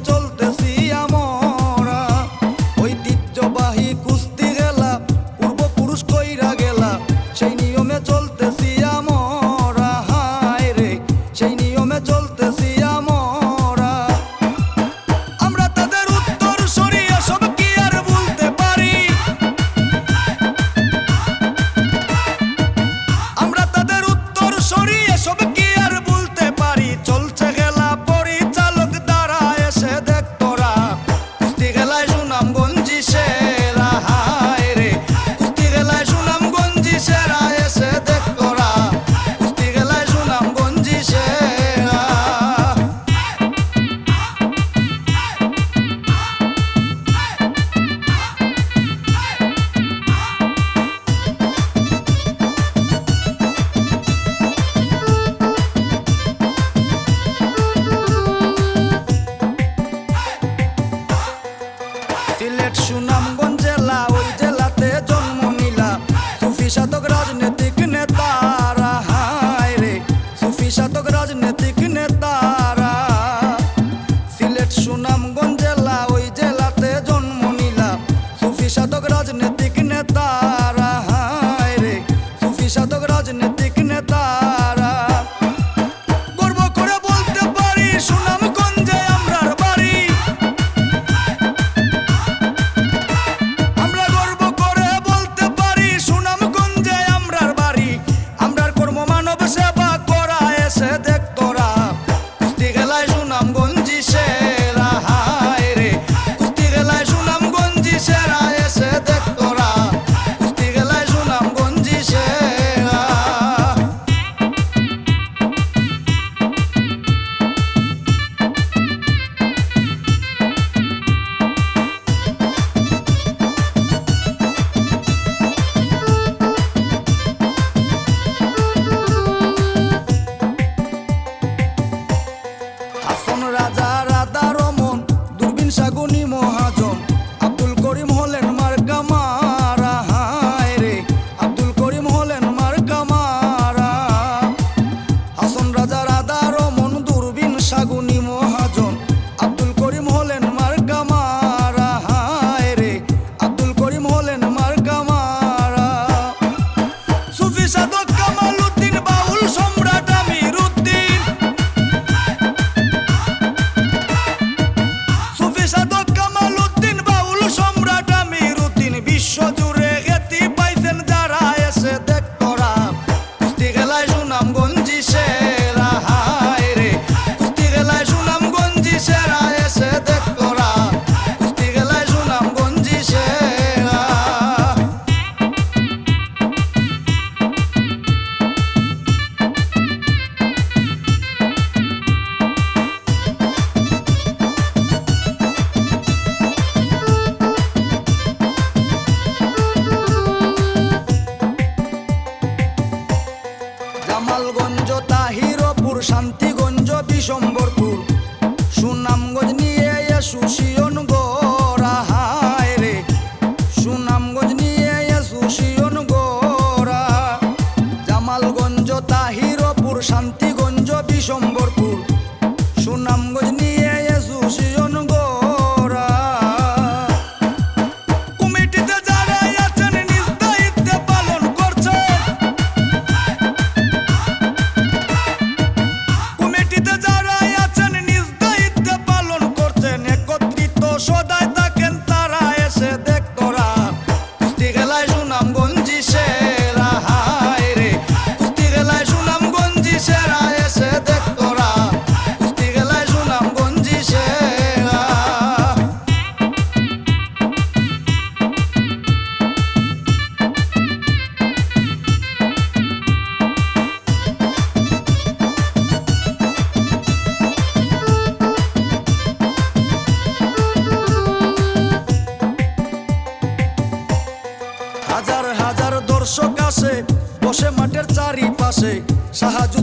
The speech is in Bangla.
চলতে জামালগঞ্জ তাহিরপুর শান্তিগঞ্জ বিশম্বরপুর। সুনামগঞ্জ নিয়ে সুশিয়ন said जहाजों